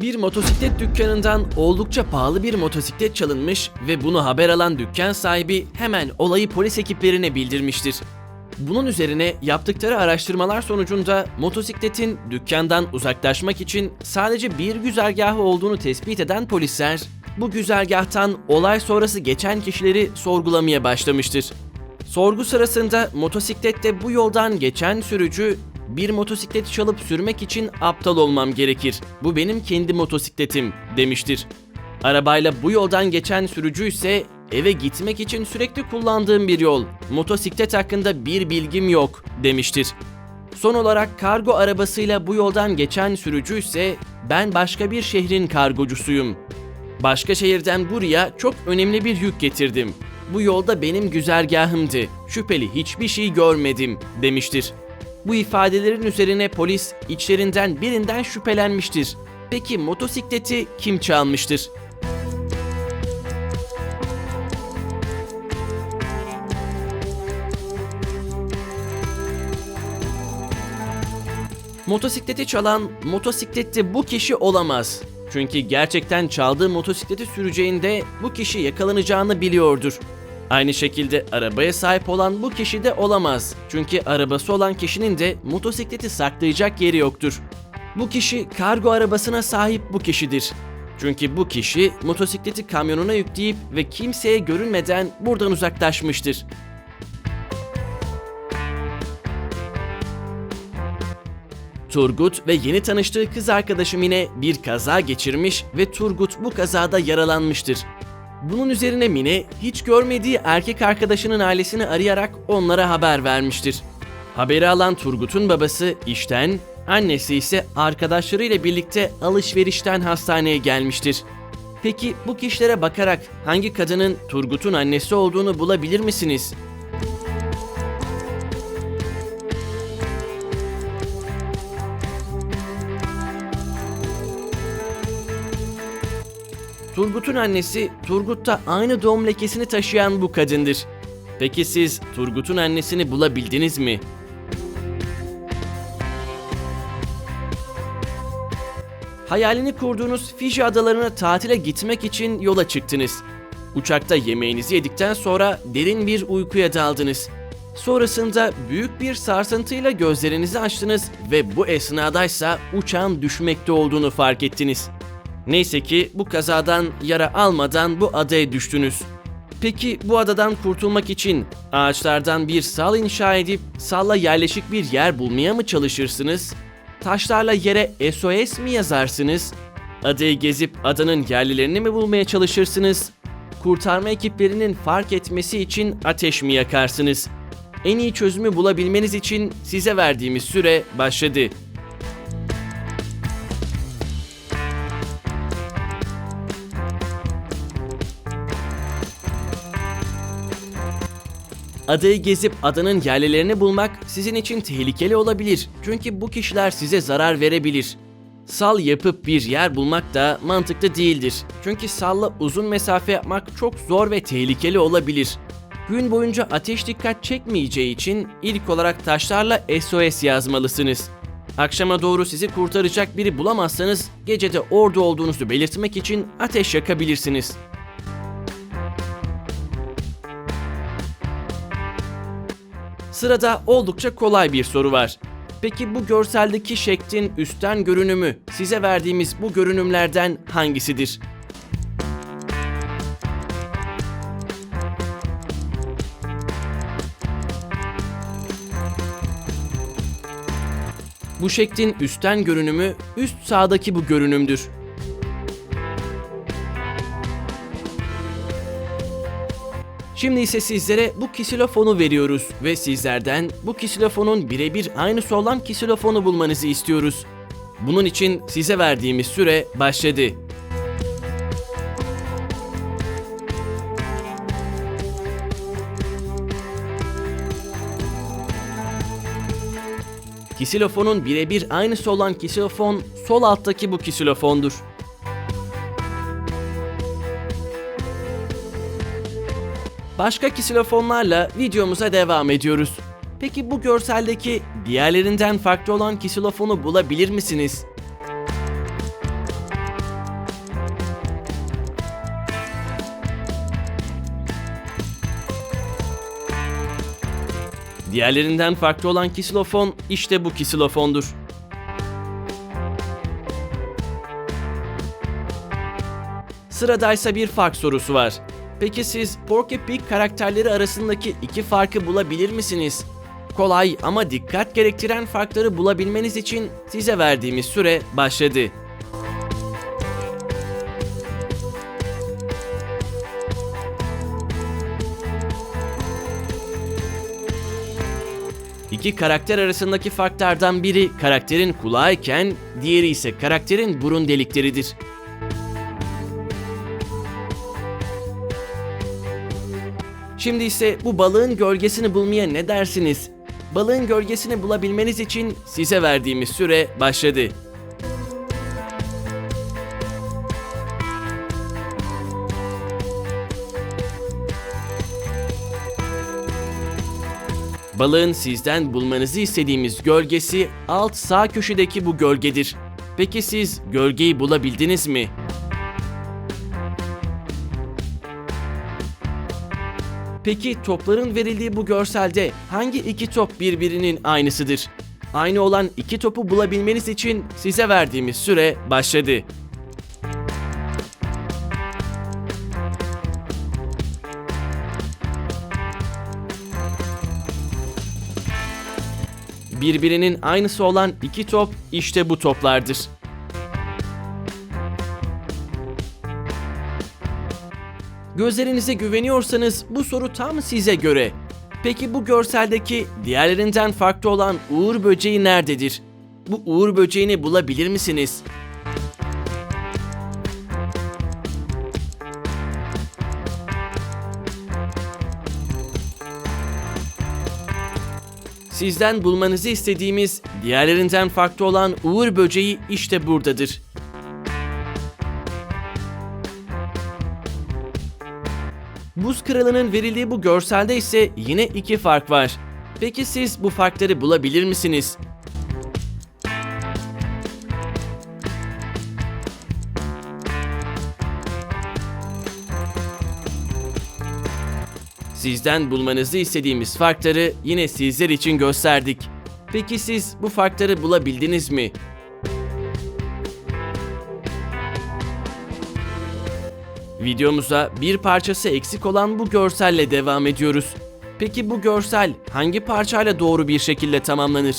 Bir motosiklet dükkanından oldukça pahalı bir motosiklet çalınmış ve bunu haber alan dükkan sahibi hemen olayı polis ekiplerine bildirmiştir. Bunun üzerine yaptıkları araştırmalar sonucunda motosikletin dükkandan uzaklaşmak için sadece bir güzergahı olduğunu tespit eden polisler, bu güzergahtan olay sonrası geçen kişileri sorgulamaya başlamıştır. Sorgu sırasında motosiklette bu yoldan geçen sürücü bir motosikleti çalıp sürmek için aptal olmam gerekir. Bu benim kendi motosikletim demiştir. Arabayla bu yoldan geçen sürücü ise eve gitmek için sürekli kullandığım bir yol. Motosiklet hakkında bir bilgim yok demiştir. Son olarak kargo arabasıyla bu yoldan geçen sürücü ise ben başka bir şehrin kargocusuyum. Başka şehirden buraya çok önemli bir yük getirdim. Bu yolda benim güzergahımdı. Şüpheli hiçbir şey görmedim demiştir. Bu ifadelerin üzerine polis içlerinden birinden şüphelenmiştir. Peki motosikleti kim çalmıştır? Motosikleti çalan motosiklette bu kişi olamaz. Çünkü gerçekten çaldığı motosikleti süreceğinde bu kişi yakalanacağını biliyordur. Aynı şekilde arabaya sahip olan bu kişi de olamaz. Çünkü arabası olan kişinin de motosikleti saklayacak yeri yoktur. Bu kişi kargo arabasına sahip bu kişidir. Çünkü bu kişi motosikleti kamyonuna yükleyip ve kimseye görünmeden buradan uzaklaşmıştır. Turgut ve yeni tanıştığı kız arkadaşı Mine bir kaza geçirmiş ve Turgut bu kazada yaralanmıştır. Bunun üzerine Mine hiç görmediği erkek arkadaşının ailesini arayarak onlara haber vermiştir. Haberi alan Turgut'un babası işten, annesi ise arkadaşlarıyla birlikte alışverişten hastaneye gelmiştir. Peki bu kişilere bakarak hangi kadının Turgut'un annesi olduğunu bulabilir misiniz? Turgut'un annesi Turgut'ta aynı doğum lekesini taşıyan bu kadındır. Peki siz Turgut'un annesini bulabildiniz mi? Hayalini kurduğunuz Fiji adalarına tatile gitmek için yola çıktınız. Uçakta yemeğinizi yedikten sonra derin bir uykuya daldınız. Sonrasında büyük bir sarsıntıyla gözlerinizi açtınız ve bu esnadaysa uçağın düşmekte olduğunu fark ettiniz. Neyse ki bu kazadan yara almadan bu adaya düştünüz. Peki bu adadan kurtulmak için ağaçlardan bir sal inşa edip salla yerleşik bir yer bulmaya mı çalışırsınız? Taşlarla yere SOS mi yazarsınız? Adayı gezip adanın yerlilerini mi bulmaya çalışırsınız? Kurtarma ekiplerinin fark etmesi için ateş mi yakarsınız? En iyi çözümü bulabilmeniz için size verdiğimiz süre başladı. Adayı gezip adanın yerlilerini bulmak sizin için tehlikeli olabilir. Çünkü bu kişiler size zarar verebilir. Sal yapıp bir yer bulmak da mantıklı değildir. Çünkü salla uzun mesafe yapmak çok zor ve tehlikeli olabilir. Gün boyunca ateş dikkat çekmeyeceği için ilk olarak taşlarla SOS yazmalısınız. Akşama doğru sizi kurtaracak biri bulamazsanız gecede orada olduğunuzu belirtmek için ateş yakabilirsiniz. Sırada oldukça kolay bir soru var. Peki bu görseldeki şeklin üstten görünümü size verdiğimiz bu görünümlerden hangisidir? Bu şeklin üstten görünümü üst sağdaki bu görünümdür. Şimdi ise sizlere bu kisilofonu veriyoruz ve sizlerden bu kisilofonun birebir aynısı olan kisilofonu bulmanızı istiyoruz. Bunun için size verdiğimiz süre başladı. Kisilofonun birebir aynısı olan kisilofon sol alttaki bu kisilofondur. başka kisilofonlarla videomuza devam ediyoruz. Peki bu görseldeki diğerlerinden farklı olan kisilofonu bulabilir misiniz? Diğerlerinden farklı olan kisilofon işte bu kisilofondur. Sıradaysa bir fark sorusu var. Peki siz Porky Pig karakterleri arasındaki iki farkı bulabilir misiniz? Kolay ama dikkat gerektiren farkları bulabilmeniz için size verdiğimiz süre başladı. İki karakter arasındaki farklardan biri karakterin kulağı iken diğeri ise karakterin burun delikleridir. Şimdi ise bu balığın gölgesini bulmaya ne dersiniz? Balığın gölgesini bulabilmeniz için size verdiğimiz süre başladı. Balığın sizden bulmanızı istediğimiz gölgesi alt sağ köşedeki bu gölgedir. Peki siz gölgeyi bulabildiniz mi? Peki topların verildiği bu görselde hangi iki top birbirinin aynısıdır? Aynı olan iki topu bulabilmeniz için size verdiğimiz süre başladı. Birbirinin aynısı olan iki top işte bu toplardır. Gözlerinize güveniyorsanız bu soru tam size göre. Peki bu görseldeki diğerlerinden farklı olan uğur böceği nerededir? Bu uğur böceğini bulabilir misiniz? Sizden bulmanızı istediğimiz diğerlerinden farklı olan uğur böceği işte buradadır. Kralının verildiği bu görselde ise yine iki fark var. Peki siz bu farkları bulabilir misiniz? Sizden bulmanızı istediğimiz farkları yine sizler için gösterdik. Peki siz bu farkları bulabildiniz mi? Videomuza bir parçası eksik olan bu görselle devam ediyoruz. Peki bu görsel hangi parçayla doğru bir şekilde tamamlanır?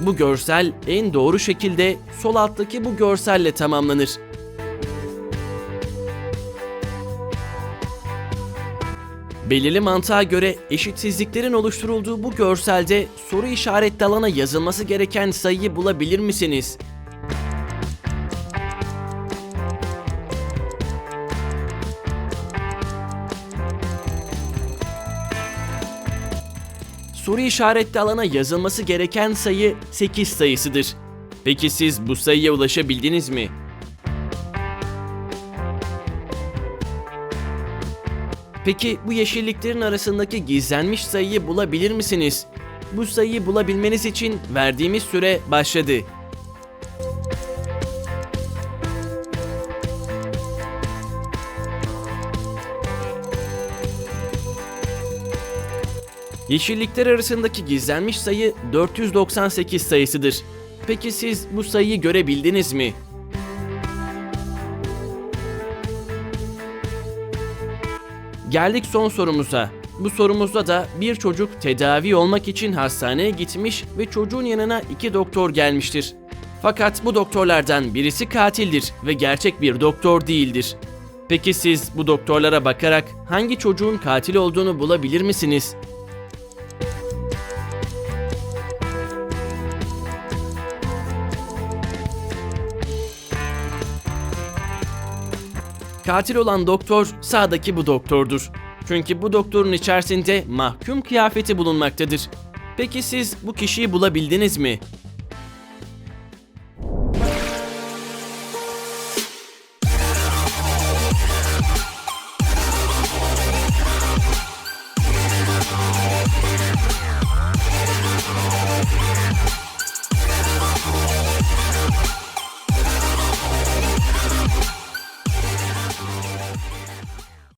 Bu görsel en doğru şekilde sol alttaki bu görselle tamamlanır. Belirli mantığa göre eşitsizliklerin oluşturulduğu bu görselde soru işaretli alana yazılması gereken sayıyı bulabilir misiniz? Soru işaretli alana yazılması gereken sayı 8 sayısıdır. Peki siz bu sayıya ulaşabildiniz mi? Peki bu yeşilliklerin arasındaki gizlenmiş sayıyı bulabilir misiniz? Bu sayıyı bulabilmeniz için verdiğimiz süre başladı. Yeşillikler arasındaki gizlenmiş sayı 498 sayısıdır. Peki siz bu sayıyı görebildiniz mi? Geldik son sorumuza. Bu sorumuzda da bir çocuk tedavi olmak için hastaneye gitmiş ve çocuğun yanına iki doktor gelmiştir. Fakat bu doktorlardan birisi katildir ve gerçek bir doktor değildir. Peki siz bu doktorlara bakarak hangi çocuğun katil olduğunu bulabilir misiniz? Katil olan doktor sağdaki bu doktordur. Çünkü bu doktorun içerisinde mahkum kıyafeti bulunmaktadır. Peki siz bu kişiyi bulabildiniz mi?